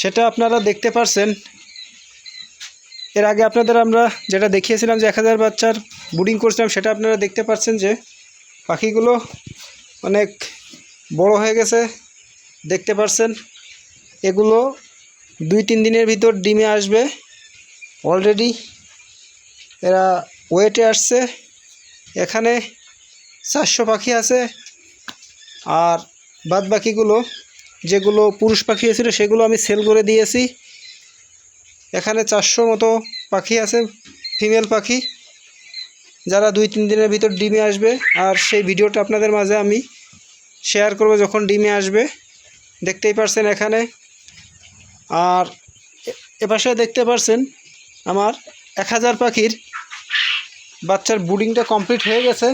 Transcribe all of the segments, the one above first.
সেটা আপনারা দেখতে পারছেন। এর আগে আপনাদের আমরা যেটা দেখিয়েছিলাম যে এক হাজার বাচ্চার বুডিং করছিলাম, সেটা আপনারা দেখতে পাচ্ছেন যে পাখিগুলো অনেক বড় হয়ে গেছে। দেখতে পারছেন, এগুলো দুই তিন দিনের ভিতর ডিমে আসবে। অলরেডি এরা ওয়েটে আসছে। এখানে চারশো পাখি আছে। আর বাদ বাকিগুলো যেগুলো পুরুষ পাখি হয়েছিল সেগুলো আমি সেল করে দিয়েছি। এখানে চারশো মতো পাখি আছে ফিমেল পাখি। যারা দুই, তিন দিনের ভিতর ডিমে আসবে, আর সেই ভিডিওটা আপনাদের মাঝে আমি শেয়ার করব যখন ডিমে আসবে। দেখতেই পারছেন এখানে। আর এপাশে দেখতে পারছেন আমার এক হাজার পাখির বাচ্চার বুডিংটা কমপ্লিট হয়ে গেছে।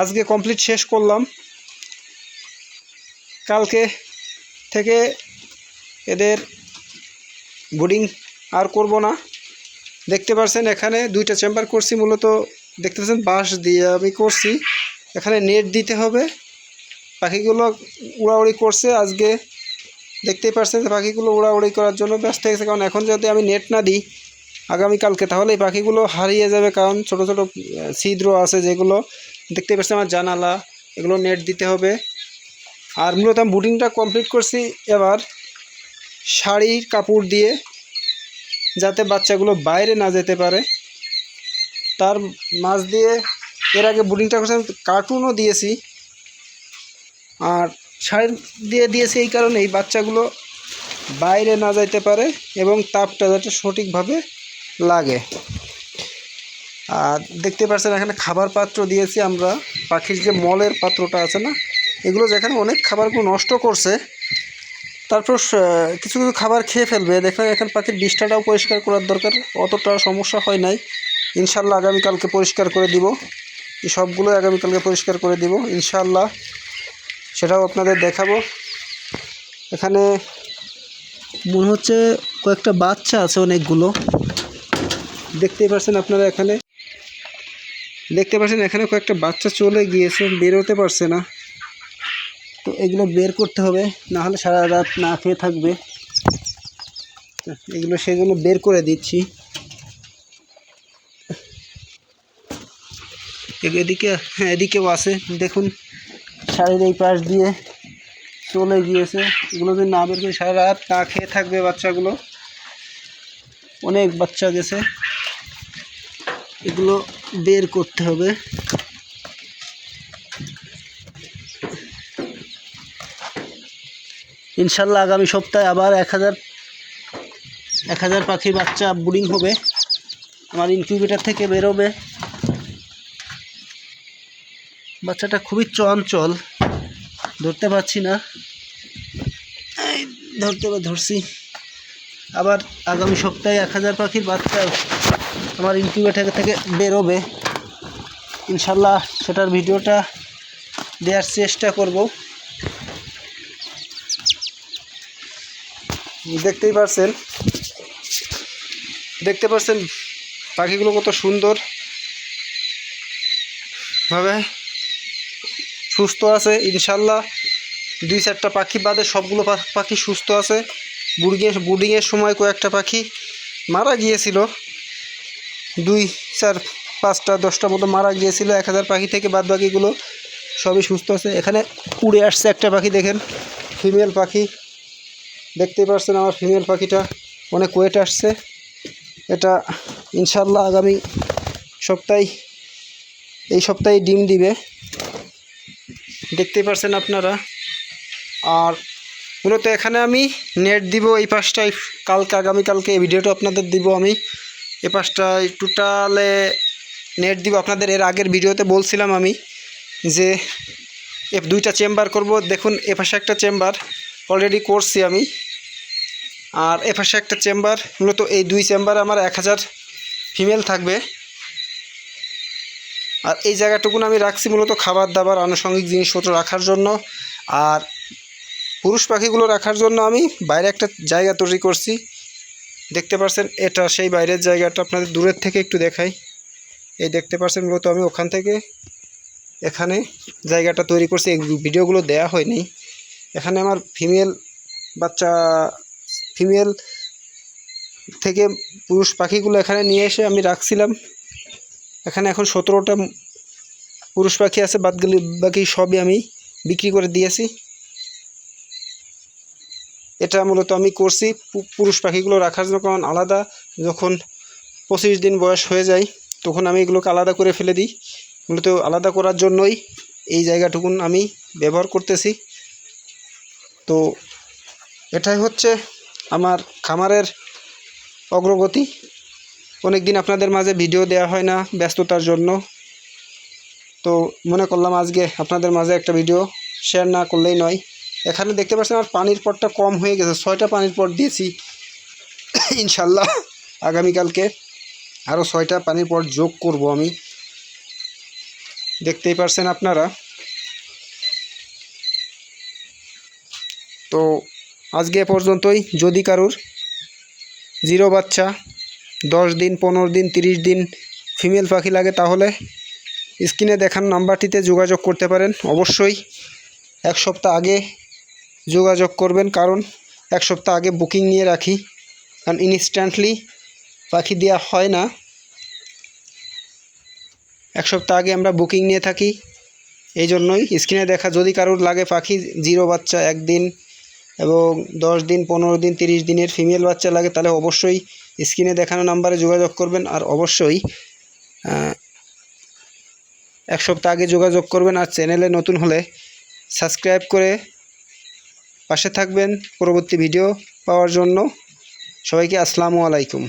আজকে কমপ্লিট শেষ করলাম। কালকে থেকে এদের বুডিং আর করব না। দেখতে পাচ্ছেন এখানে দুইটা চেম্বার করছি, মূলত দেখতে পাচ্ছেন, বাঁশ দিয়ে আমি করছি। এখানে নেট দিতে হবে। পাখিগুলো উড়াউড়ি করছে। আজকে দেখতেই পাচ্ছেন যে পাখিগুলো উড়াউড়ি করার জন্য ব্যস্ত হয়ে গেছে। কারণ এখন যদি আমি নেট না দিই আগামীকালকে, তাহলে এই পাখিগুলো হারিয়ে যাবে। কারণ ছোট ছোট ছিদ্র আছে যেগুলো দেখতে পাচ্ছেন আমার জানালা, এগুলো নেট দিতে হবে। আর মূলত আমি বুডিংটা কমপ্লিট করছি এবার শাড়ির কাপড় দিয়ে, যাতে বাচ্চাগুলো বাইরে না যেতে পারে। তার মাছ দিয়ে, এর আগে বুটিংটা করছিলাম কার্টুনও দিয়েছি। আর শাড়ি দিয়ে দিয়েছি এই কারণে এই বাচ্চাগুলো বাইরে না যাইতে পারে এবং তাপটা যাতে সঠিকভাবে লাগে। আর দেখতে পাচ্ছেন, এখানে খাবার পাত্র দিয়েছি আমরা। পাখির যে মলের পাত্রটা আছে না এগুলো যেখানে অনেক খাবারগুলো নষ্ট করছে, তারপর কিছু কিছু খাবার খেয়ে ফেলবে। দেখলাম এখানে পাখির বিষ্ঠাটাও পরিষ্কার করার দরকার, অতটা সমস্যা হয় নাই। ইনশাল্লাহ আগামীকালকে পরিষ্কার করে দিব। এই সবগুলো আগামীকালকে পরিষ্কার করে দিব ইনশাল্লাহ সেটাও আপনাদের দেখাবো। এখানে মনে হচ্ছে কয়েকটা বাচ্চা আছে অনেকগুলো। দেখতেই পারছেন আপনারা এখানে? দেখতে পাচ্ছেন এখানে কয়েকটা বাচ্চা চলে গিয়েছে, বেরোতে পারছে না। তো এগুলো বের করতে হবে না হলে সারা রাত না খেয়ে থাকবে। এগুলো সেগুলো বের করে দিচ্ছি। এদিকে হ্যাঁ এদিকেও আছে। দেখুন, শাড়ির এই পাশ দিয়ে চলে গিয়েছে। এগুলো যদি না বের করে, সারা রাত না খেয়ে থাকবে বাচ্চাগুলো। অনেক বাচ্চা গেছে। এগুলো বের করতে হবে। ইনশাল্লাহ আগামী সপ্তাহে আবার এক হাজার এক হাজার পাখির বাচ্চা বুডিং হবে। আমার ইনকিউবেটার থেকে বেরোবে। বাচ্চাটা খুবই চঞ্চল, ধরতে পারছি না। ধরতে পা- ধরছি। আবার আগামী সপ্তাহে এক হাজার পাখির বাচ্চা আমার ইনকিউবেটার থেকে বেরোবে। ইনশাল্লাহ সেটার ভিডিওটা দেওয়ার চেষ্টা করব। দেখতেই পারছেন। দেখতে পাচ্ছেন পাখিগুলো কত সুন্দর। ভাবে সুস্থ আছে, ইনশাল্লাহ। দুই চারটা পাখি বাদে সবগুলো পাখি সুস্থ আছে। বুডিংয়ে বুডিংয়ের সময় কয়েকটা পাখি মারা গিয়েছিল। দুই, চার, পাঁচটা, দশটা মতো মারা গিয়েছিল। এক হাজার পাখি থেকে বাদ বাকিগুলো সবই সুস্থ আছে। এখানে উড়ে আসছে একটা পাখি, দেখেন। ফিমেল পাখি। দেখতেই পাচ্ছেন আমার ফিমেল পাখিটা, অনেক ওয়েট আসছে। এটা ইনশাল্লাহ আগামী সপ্তাহে, এই সপ্তাহে ডিম দিবে। দেখতেই পাচ্ছেন আপনারা। আর মূলত এখানে আমি নেট দিব এই পাশটায়। কালকে, আগামীকালকে এই ভিডিওটা আপনাদের দিব আমি। এ পাশটায় টোটালে নেট দিব। আপনাদের এর আগের ভিডিওতে বলছিলাম আমি যে দুইটা চেম্বার করব। দেখুন, এ পাশে একটা চেম্বার অলরেডি করছি আমি। আর এ পাশে একটা চেম্বার, মূলত এই দুই চেম্বারে আমার এক হাজার ফিমেল থাকবে। আর এই জায়গাটুকুন আমি রাখছি মূলত খাবার দাবার, আনুষঙ্গিক জিনিসপত্র রাখার জন্য। আর পুরুষ পাখিগুলো রাখার জন্য আমি বাইরে একটা জায়গা তৈরি করছি। দেখতে পাচ্ছেন এটা সেই বাইরের জায়গাটা, আপনাদের দূরের থেকে একটু দেখাই। এই দেখতে পাচ্ছেন মূলত আমি ওখান থেকে এখানে জায়গাটা তৈরি করছি। ভিডিওগুলো দেয়া হয়নি। এখানে আমার ফিমেল বাচ্চা ফিমেল থেকে পুরুষ পাখিগুলো এখানে নিয়ে এসে আমি রাখছিলাম। এখানে এখন সতেরোটা পুরুষ পাখি আছে, বাদগুলি বাকি সবই আমি বিক্রি করে দিয়েছি। এটা মূলত আমি করছি পুরুষ পাখিগুলো রাখার জন্য কারণ আলাদা। যখন পঁচিশ দিন বয়স হয়ে যায়, তখন আমি এগুলোকে আলাদা করে ফেলে দিই। মূলত আলাদা করার জন্যই এই জায়গাটুকুন আমি ব্যবহার করতেছি। তো এটাই হচ্ছে আমার খামারের অগ্রগতি। অনেক দিন আপনাদের মাঝে ভিডিও দেওয়া হয় না ব্যস্ততার জন্য। তো মনে করলাম আজকে আপনাদের মাঝে একটা ভিডিও শেয়ার না করলেই নয়। এখানে দেখতে পাচ্ছেন আমার পানির পটটা কম হয়ে গেছে। ছয়টা পানির পট দিয়েছি। ইনশাল্লাহ আগামীকালকে আরও ছয়টা পানির পট যোগ করব আমি। দেখতেই পারছেন আপনারা। তো আজকে পর্যন্তই। যদি কারুর জিরো বাচ্চা, দশ দিন, পনেরো দিন, তিরিশ দিন ফিমেল পাখি লাগে, তাহলে স্ক্রিনে দেখানো নাম্বারটিতে যোগাযোগ করতে পারেন। অবশ্যই এক সপ্তাহ আগে যোগাযোগ করবেন, কারণ এক সপ্তাহ আগে বুকিং নিয়ে রাখি। কারণ ইনস্ট্যান্টলি পাখি দেওয়া হয় না। এক সপ্তাহ আগে আমরা বুকিং নিয়ে থাকি। এই জন্যই স্ক্রিনে দেখা। যদি কারোর লাগে পাখি, জিরো বাচ্চা, একদিন এবং দশ দিন, পনেরো দিন, তিরিশ দিনের ফিমেল বাচ্চা লাগে, তাহলে অবশ্যই স্ক্রিনে দেখানো নাম্বারে যোগাযোগ করবেন আর অবশ্যই এক সপ্তাহ আগে যোগাযোগ করবেন আর চ্যানেলে নতুন হলে সাবস্ক্রাইব করে পাশে থাকবেন। পরবর্তী ভিডিও পাওয়ার জন্য সবাইকে আসসালামু আলাইকুম।